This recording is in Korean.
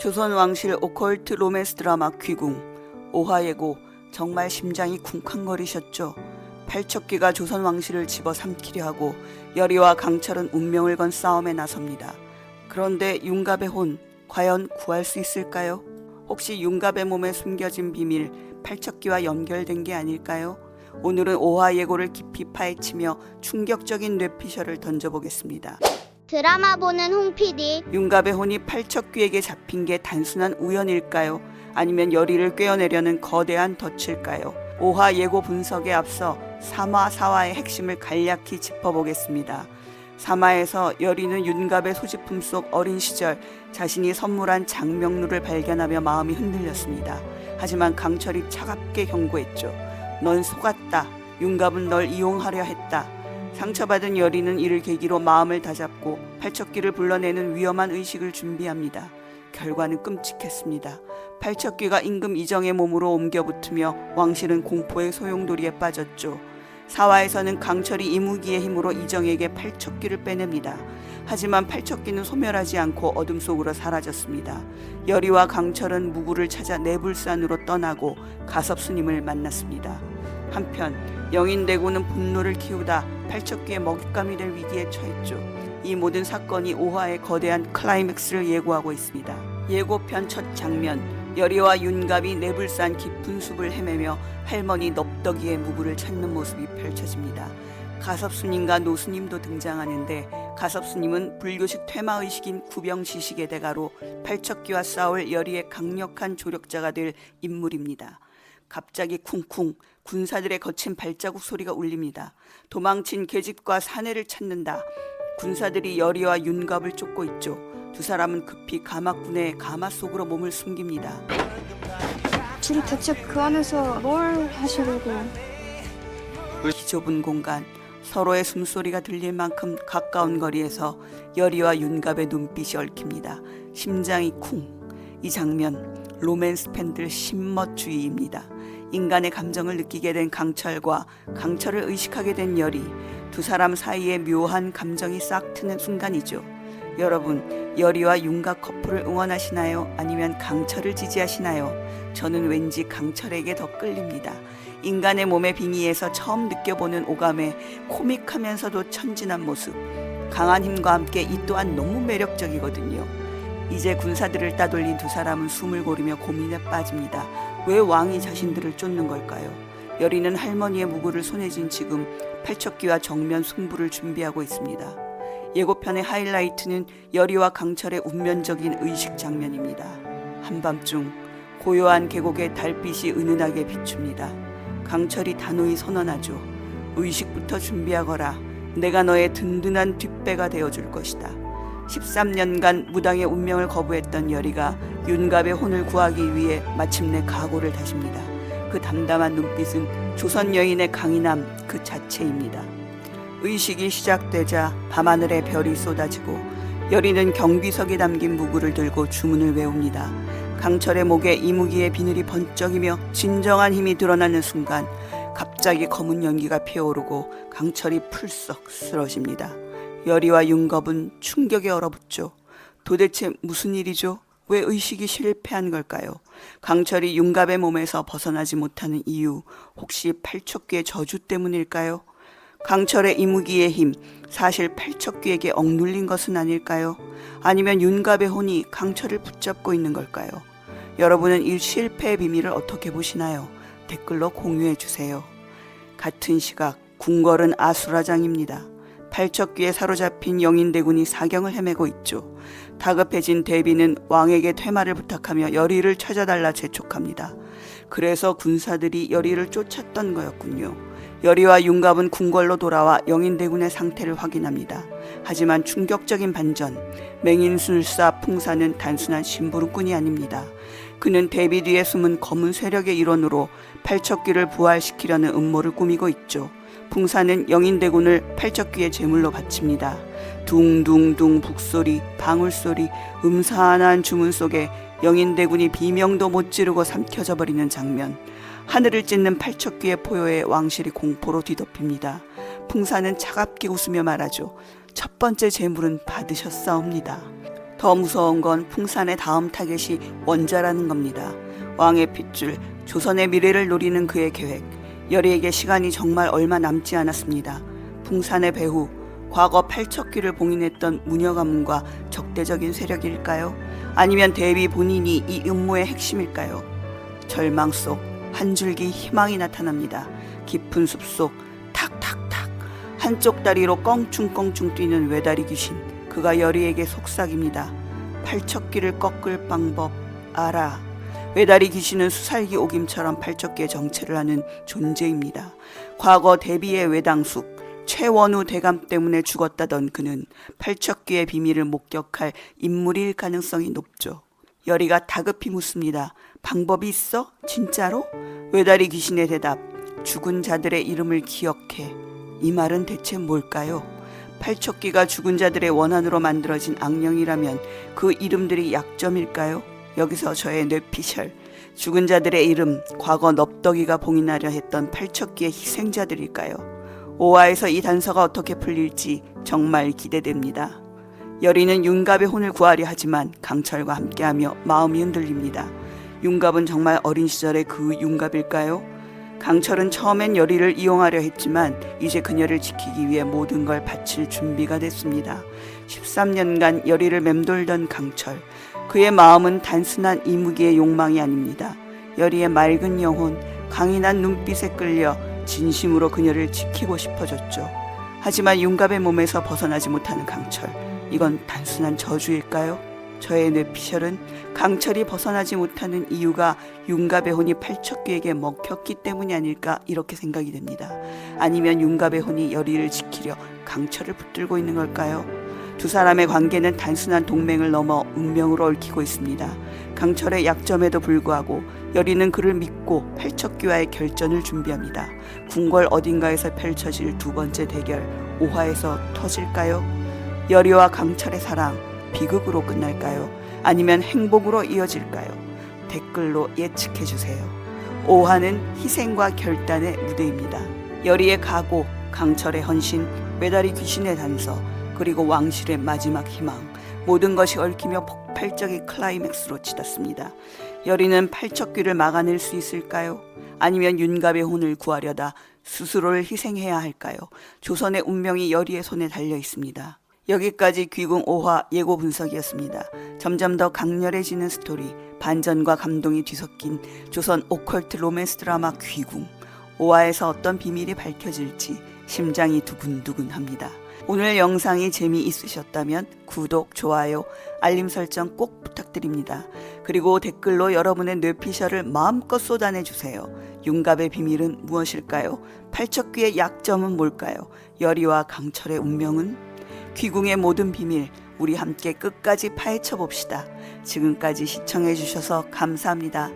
조선 왕실 오컬트 로맨스 드라마 귀궁 오하예고 정말 심장이 쿵쾅거리셨죠. 팔척귀가 조선 왕실을 집어삼키려 하고 여리와 강철은 운명을 건 싸움에 나섭니다. 그런데 윤갑의 혼 과연 구할 수 있을까요? 혹시 윤갑의 몸에 숨겨진 비밀 팔척귀와 연결된 게 아닐까요? 오늘은 오하예고를 깊이 파헤치며 충격적인 뇌피셜을 던져보겠습니다. 드라마 보는 홍 PD. 윤갑의 혼이 팔척귀에게 잡힌 게 단순한 우연일까요? 아니면 열의를 꿰어내려는 거대한 덫일까요? 오화 예고 분석에 앞서 삼화 사화의 핵심을 간략히 짚어보겠습니다. 삼화에서 열의는 윤갑의 소지품 속 어린 시절 자신이 선물한 장명루를 발견하며 마음이 흔들렸습니다. 하지만 강철이 차갑게 경고했죠. 넌 속았다. 윤갑은 널 이용하려 했다. 상처받은 여리는 이를 계기로 마음을 다잡고 팔척귀를 불러내는 위험한 의식을 준비합니다. 결과는 끔찍했습니다. 팔척귀가 임금 이정의 몸으로 옮겨 붙으며 왕실은 공포의 소용돌이에 빠졌죠. 사화에서는 강철이 이무기의 힘으로 이정에게 팔척귀를 빼냅니다. 하지만 팔척귀는 소멸하지 않고 어둠 속으로 사라졌습니다. 여리와 강철은 무구를 찾아 내불산으로 떠나고 가섭스님을 만났습니다. 한편 영인대군은 분노를 키우다 팔척귀의 먹잇감이 될 위기에 처했죠. 이 모든 사건이 오화의 거대한 클라이맥스를 예고하고 있습니다. 예고편 첫 장면 여리와 윤갑이 내불산 깊은 숲을 헤매며 할머니 넙덕이의 무구를 찾는 모습이 펼쳐집니다. 가섭스님과 노스님도 등장하는데 가섭스님은 불교식 퇴마의식인 구병지식의 대가로 팔척귀와 싸울 여리의 강력한 조력자가 될 인물입니다. 갑자기 쿵쿵 군사들의 거친 발자국 소리가 울립니다. 도망친 계집과 사내를 찾는다. 군사들이 여리와 윤갑을 쫓고 있죠. 두 사람은 급히 가마꾼의 가마 속으로 몸을 숨깁니다. 둘이 대체 그 안에서 뭘 하시려고 좁은 공간 서로의 숨소리가 들릴 만큼 가까운 거리에서 여리와 윤갑의 눈빛이 얽힙니다. 심장이 쿵. 이 장면 로맨스 팬들 신멋주의입니다. 인간의 감정을 느끼게 된 강철과 강철을 의식하게 된 여리 두 사람 사이에 묘한 감정이 싹 트는 순간이죠. 여러분 여리와 윤갑 커플을 응원하시나요? 아니면 강철을 지지하시나요? 저는 왠지 강철에게 더 끌립니다. 인간의 몸의 빙의에서 처음 느껴보는 오감의 코믹하면서도 천진한 모습. 강한 힘과 함께 이 또한 너무 매력적이거든요. 이제 군사들을 따돌린 두 사람은 숨을 고르며 고민에 빠집니다. 왜 왕이 자신들을 쫓는 걸까요? 여리는 할머니의 무구를 손에 쥔 지금 팔척귀와 정면 승부를 준비하고 있습니다. 예고편의 하이라이트는 여리와 강철의 운면적인 의식 장면입니다. 한밤중 고요한 계곡에 달빛이 은은하게 비춥니다. 강철이 단호히 선언하죠. 의식부터 준비하거라. 내가 너의 든든한 뒷배가 되어줄 것이다. 13년간 무당의 운명을 거부했던 여리가 윤갑의 혼을 구하기 위해 마침내 각오를 다집니다. 그 담담한 눈빛은 조선 여인의 강인함 그 자체입니다. 의식이 시작되자 밤하늘에 별이 쏟아지고 여리는 경비석에 담긴 무구를 들고 주문을 외웁니다. 강철의 목에 이무기의 비늘이 번쩍이며 진정한 힘이 드러나는 순간 갑자기 검은 연기가 피어오르고 강철이 풀썩 쓰러집니다. 여리와 윤겁은 충격에 얼어붙죠. 도대체 무슨 일이죠? 왜 의식이 실패한 걸까요? 강철이 윤갑의 몸에서 벗어나지 못하는 이유 혹시 팔척귀의 저주 때문일까요? 강철의 이무기의 힘 사실 팔척귀에게 억눌린 것은 아닐까요? 아니면 윤갑의 혼이 강철을 붙잡고 있는 걸까요? 여러분은 이 실패의 비밀을 어떻게 보시나요? 댓글로 공유해 주세요. 같은 시각 궁궐은 아수라장입니다. 팔척귀에 사로잡힌 영인대군이 사경을 헤매고 있죠. 다급해진 대비는 왕에게 퇴마를 부탁하며 여리를 찾아달라 재촉합니다. 그래서 군사들이 여리를 쫓았던 거였군요. 여리와 윤갑은 궁궐로 돌아와 영인대군의 상태를 확인합니다. 하지만 충격적인 반전, 맹인술사 풍사는 단순한 심부름꾼이 아닙니다. 그는 대비 뒤에 숨은 검은 세력의 일원으로 팔척귀를 부활시키려는 음모를 꾸미고 있죠. 풍사는 영인대군을 팔척귀의 제물로 바칩니다. 둥둥둥 북소리, 방울소리, 음산한 주문 속에 영인대군이 비명도 못 지르고 삼켜져 버리는 장면. 하늘을 찢는 팔척귀의 포효에 왕실이 공포로 뒤덮입니다. 풍사는 차갑게 웃으며 말하죠. 첫 번째 제물은 받으셨사옵니다. 더 무서운 건 풍산의 다음 타겟이 원자라는 겁니다. 왕의 핏줄, 조선의 미래를 노리는 그의 계획. 여리에게 시간이 정말 얼마 남지 않았습니다. 풍산의 배후, 과거 팔척귀를 봉인했던 무녀 가문과 적대적인 세력일까요? 아니면 대비 본인이 이 음모의 핵심일까요? 절망 속 한 줄기 희망이 나타납니다. 깊은 숲속 탁탁탁 한쪽 다리로 껑충껑충 뛰는 외다리 귀신. 그가 여리에게 속삭입니다. 팔척귀를 꺾을 방법 알아. 외다리 귀신은 수살기 오김처럼 팔척귀의 정체를 아는 존재입니다. 과거 대비의 외당숙 최원우 대감 때문에 죽었다던 그는 팔척귀의 비밀을 목격할 인물일 가능성이 높죠. 여리가 다급히 묻습니다. 방법이 있어? 진짜로? 외다리 귀신의 대답. 죽은 자들의 이름을 기억해. 이 말은 대체 뭘까요? 팔척귀가 죽은 자들의 원한으로 만들어진 악령이라면 그 이름들이 약점일까요? 여기서 저의 뇌피셜. 죽은 자들의 이름, 과거 넙덕이가 봉인하려 했던 팔척귀의 희생자들일까요? 오화에서 이 단서가 어떻게 풀릴지 정말 기대됩니다. 여리는 윤갑의 혼을 구하려 하지만 강철과 함께하며 마음이 흔들립니다. 윤갑은 정말 어린 시절의 그 윤갑일까요? 강철은 처음엔 여리를 이용하려 했지만 이제 그녀를 지키기 위해 모든 걸 바칠 준비가 됐습니다. 13년간 여리를 맴돌던 강철. 그의 마음은 단순한 이무기의 욕망이 아닙니다. 여리의 맑은 영혼, 강인한 눈빛에 끌려 진심으로 그녀를 지키고 싶어졌죠. 하지만 윤갑의 몸에서 벗어나지 못하는 강철. 이건 단순한 저주일까요? 저의 뇌피셜은 강철이 벗어나지 못하는 이유가 윤갑의 혼이 팔척귀에게 먹혔기 때문이 아닐까 이렇게 생각이 됩니다. 아니면 윤갑의 혼이 여리를 지키려 강철을 붙들고 있는 걸까요? 두 사람의 관계는 단순한 동맹을 넘어 운명으로 얽히고 있습니다. 강철의 약점에도 불구하고 여리는 그를 믿고 팔척귀와의 결전을 준비합니다. 궁궐 어딘가에서 펼쳐질 두 번째 대결 오화에서 터질까요? 여리와 강철의 사랑 비극으로 끝날까요? 아니면 행복으로 이어질까요? 댓글로 예측해 주세요. 오화는 희생과 결단의 무대입니다. 여리의 각오, 강철의 헌신, 메다리 귀신의 단서, 그리고 왕실의 마지막 희망. 모든 것이 얽히며 폭발적인 클라이맥스로 치닫습니다. 여리는 팔척귀를 막아낼 수 있을까요? 아니면 윤갑의 혼을 구하려다 스스로를 희생해야 할까요? 조선의 운명이 여리의 손에 달려 있습니다. 여기까지 귀궁 5화 예고 분석이었습니다. 점점 더 강렬해지는 스토리, 반전과 감동이 뒤섞인 조선 오컬트 로맨스 드라마 귀궁. 5화에서 어떤 비밀이 밝혀질지 심장이 두근두근합니다. 오늘 영상이 재미있으셨다면 구독, 좋아요, 알림 설정 꼭 부탁드립니다. 그리고 댓글로 여러분의 뇌피셜을 마음껏 쏟아내주세요. 윤갑의 비밀은 무엇일까요? 팔척귀의 약점은 뭘까요? 여리와 강철의 운명은? 귀궁의 모든 비밀 우리 함께 끝까지 파헤쳐 봅시다. 지금까지 시청해 주셔서 감사합니다.